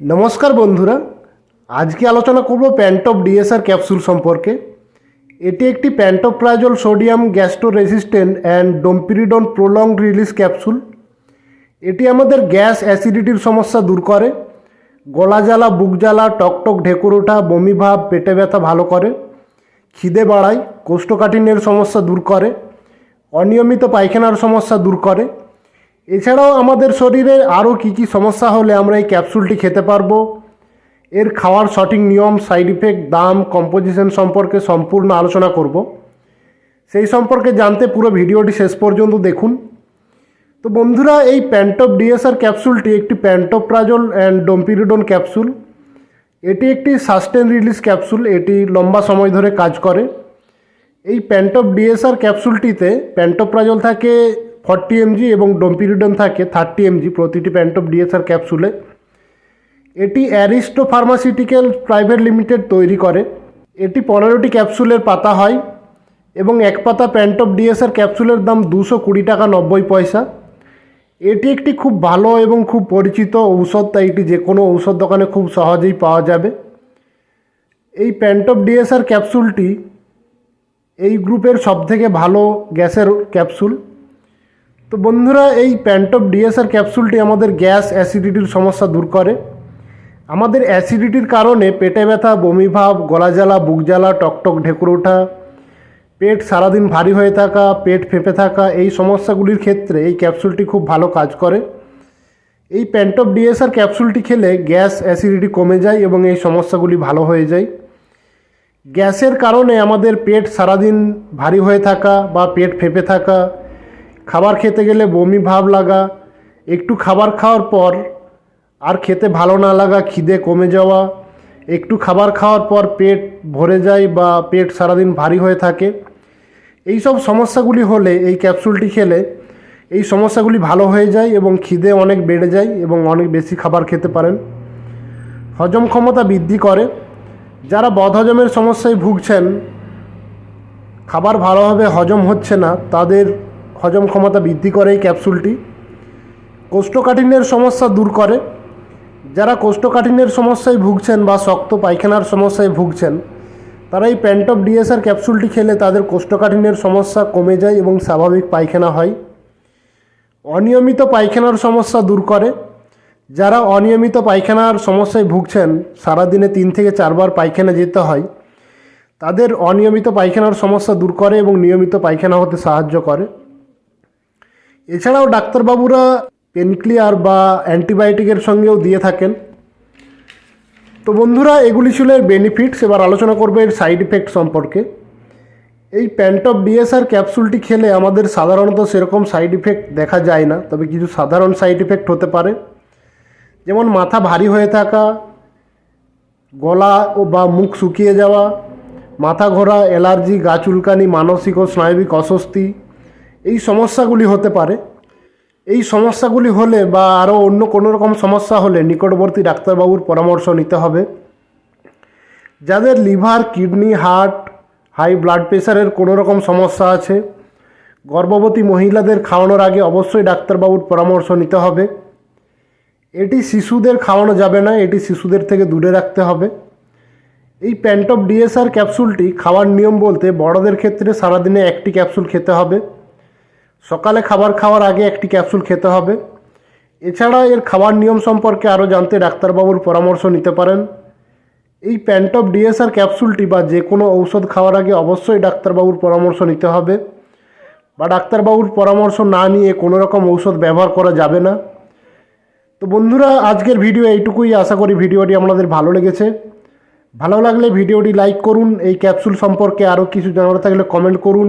নমস্কার বন্ধুরা, আজকে আলোচনা করব প্যান্টপ ডিএসআর ক্যাপসুল সম্পর্কে। এটি একটি pantoprazole sodium gastro resistant and domperidone prolonged release capsule. এটি আমাদের গ্যাস অ্যাসিডিটির সমস্যা দূর করে, গলা জ্বালা, বুক জ্বালা টকটক ঢেকুর ওঠা, বমি ভাব, পেটে ব্যথা ভালো করে, খিদে বাড়ায়, কোষ্ঠকাঠিন্যের সমস্যা দূর করে, অনিয়মিত পায়খানার সমস্যা দূর করে এছাড়াও আমাদের শরীরে আরও কী কী সমস্যা হলে আমরা এই ক্যাপসুলটি খেতে পারব? এর খাওয়ার সঠিক নিয়ম, সাইড ইফেক্ট, দাম, কম্পোজিশন সম্পর্কে সম্পূর্ণ আলোচনা করব। সেই সম্পর্কে জানতে পুরো ভিডিওটি শেষ পর্যন্ত দেখুন। তো বন্ধুরা, এই প্যান্টপ ডিএসআর ক্যাপসুলটি একটি প্যান্টোপ্রাজল অ্যান্ড ডোমপিরিডন ক্যাপসুল। এটি একটি সাস্টেন রিলিজ ক্যাপসুল, এটি লম্বা সময় ধরে কাজ করে। এই প্যান্টপ ডিএসআর ক্যাপসুলটিতে প্যান্টোপ্রাজল থাকে ফর্টি এমজি এবং ডোমপিরিডন থাকে থার্টি এমজি, প্রতিটি প্যান্টপ ডিএসআর ক্যাপসুলে। এটি অ্যারিস্টো ফার্মাসিউটিক্যাল প্রাইভেট লিমিটেড তৈরি করে। এটি পনেরোটি ক্যাপসুলের পাতা হয় এবং এক পাতা প্যান্টপ ডিএসআর ক্যাপসুলের দাম দুশো কুড়ি টাকা নব্বই পয়সা। এটি একটি খুব ভালো এবং খুব পরিচিত ঔষধ, তাই এটি যে কোনো ঔষধ দোকানে খুব সহজেই পাওয়া যাবে। এই প্যান্টপ ডিএসআর ক্যাপসুলটি এই গ্রুপের সবথেকে ভালো গ্যাসের ক্যাপসুল। তো বন্ধুরা, এই প্যান্টপ ডিএসআর ক্যাপসুলটি আমাদের গ্যাস অ্যাসিডিটির সমস্যা দূর করে। আমাদের অ্যাসিডিটির কারণে পেটে ব্যথা, বমি ভাব, গলা জ্বালা, বুক জ্বালা, টকটক ঢেকুর ওঠা, পেট সারাদিন ভারী হয়ে থাকা, পেট ফেঁপে থাকা, এই সমস্যাগুলির ক্ষেত্রে এই ক্যাপসুলটি খুব ভালো কাজ করে। এই প্যান্টপ ডিএসআর ক্যাপসুলটি খেলে গ্যাস অ্যাসিডিটি কমে যায় এবং এই সমস্যাগুলি ভালো হয়ে যায়। গ্যাসের কারণে আমাদের পেট সারাদিন ভারী হয়ে থাকা বা পেট ফেঁপে থাকা খাবার খেতে গেলে বমি ভাব লাগা, একটু খাবার খাওয়ার পর আর খেতে ভালো না লাগা, খিদে কমে যাওয়া, একটু খাবার খাওয়ার পর পেট ভরে যায় বা পেট সারাদিন ভারী হয়ে থাকে। এই সব সমস্যাগুলি হলে এই ক্যাপসুলটি খেলে এই সমস্যাগুলি ভালো হয়ে যায় এবং খিদে অনেক বেড়ে যায় এবং অনেক বেশি খাবার খেতে পারেন। হজম ক্ষমতা বৃদ্ধি করে। যারা বদহজমের সমস্যায় ভুগছেন, খাবার ভালোভাবে হজম হচ্ছে না, তাদের হজম ক্ষমতা বৃদ্ধি করে এই ক্যাপসুলটি। কোষ্ঠকাঠিন্যের সমস্যা দূর করে। যারা কোষ্ঠকাঠিন্যের সমস্যায় ভুগছেন বা শক্ত পায়খানার সমস্যায় ভুগছেন, তারা এই প্যান্টপ ডিএসআর ক্যাপসুলটি খেলে তাদের কোষ্ঠকাঠিন্যের সমস্যা কমে যায় এবং স্বাভাবিক পায়খানা হয়। অনিয়মিত পায়খানার সমস্যা দূর করে। যারা অনিয়মিত পায়খানার সমস্যায় ভুগছেন, সারাদিনে তিন থেকে চারবার পায়খানা যেতে হয়। তাদের অনিয়মিত পায়খানার সমস্যা দূর করে এবং নিয়মিত পায়খানা হতে সাহায্য করে। এছাড়াও ডাক্তারবাবুরা পেনক্লিয়ার বা অ্যান্টিবায়োটিকের সঙ্গেও দিয়ে থাকেন। তো বন্ধুরা, এগুলি ছিল এর বেনিফিটস এবার আলোচনা করবে এর সাইড ইফেক্ট সম্পর্কে। এই প্যান্টপ ডিএসআর ক্যাপসুলটি খেলে আমাদের সাধারণত সেরকম সাইড ইফেক্ট দেখা যায় না, তবে কিছু সাধারণ সাইড ইফেক্ট হতে পারে। যেমন মাথা ভারী হয়ে থাকা, গলা ও বা মুখ শুকিয়ে যাওয়া, মাথা ঘোরা, অ্যালার্জি, গা চুলকানি, মানসিক ও স্নায়বিক অস্বস্তি এই সমস্যাগুলি হতে পারে। এই সমস্যাগুলি হলে বা আরও অন্য কোনো রকম সমস্যা হলে নিকটবর্তী ডাক্তারবাবুর পরামর্শ নিতে হবে। যাদের liver, kidney, heart, high blood প্রেশারের কোনো রকম সমস্যা আছে, গর্ভবতী মহিলাদের খাওয়ানোর আগে অবশ্যই ডাক্তারবাবুর পরামর্শ নিতে হবে। এটি শিশুদের খাওয়ানো যাবে না, এটি শিশুদের থেকে দূরে রাখতে হবে। এই প্যান্টপ ডিএসআর ক্যাপসুলটি খাওয়ার নিয়ম বলতে বড়দের ক্ষেত্রে সারাদিনে একটি ক্যাপসুল খেতে হবে। সকালে খাবার খাওয়ার আগে একটি ক্যাপসুল খেতে হবে। এছাড়া এর খাওয়ার নিয়ম সম্পর্কে আরও জানতে ডাক্তারবাবুর পরামর্শ নিতে পারেন। এই প্যান্টপ ডিএসআর ক্যাপসুলটি বা যে কোনো ঔষধ খাওয়ার আগে অবশ্যই ডাক্তারবাবুর পরামর্শ নিতে হবে। বা ডাক্তারবাবুর পরামর্শ না নিয়ে কোনো রকম ঔষধ ব্যবহার করা যাবে না। তো বন্ধুরা, আজকের ভিডিও এইটুকুই। আশা করি ভিডিওটি আপনাদের ভালো লেগেছে। ভালো লাগলে ভিডিওটি লাইক করুন। এই ক্যাপসুল সম্পর্কে আরও কিছু জানার থাকলে কমেন্ট করুন।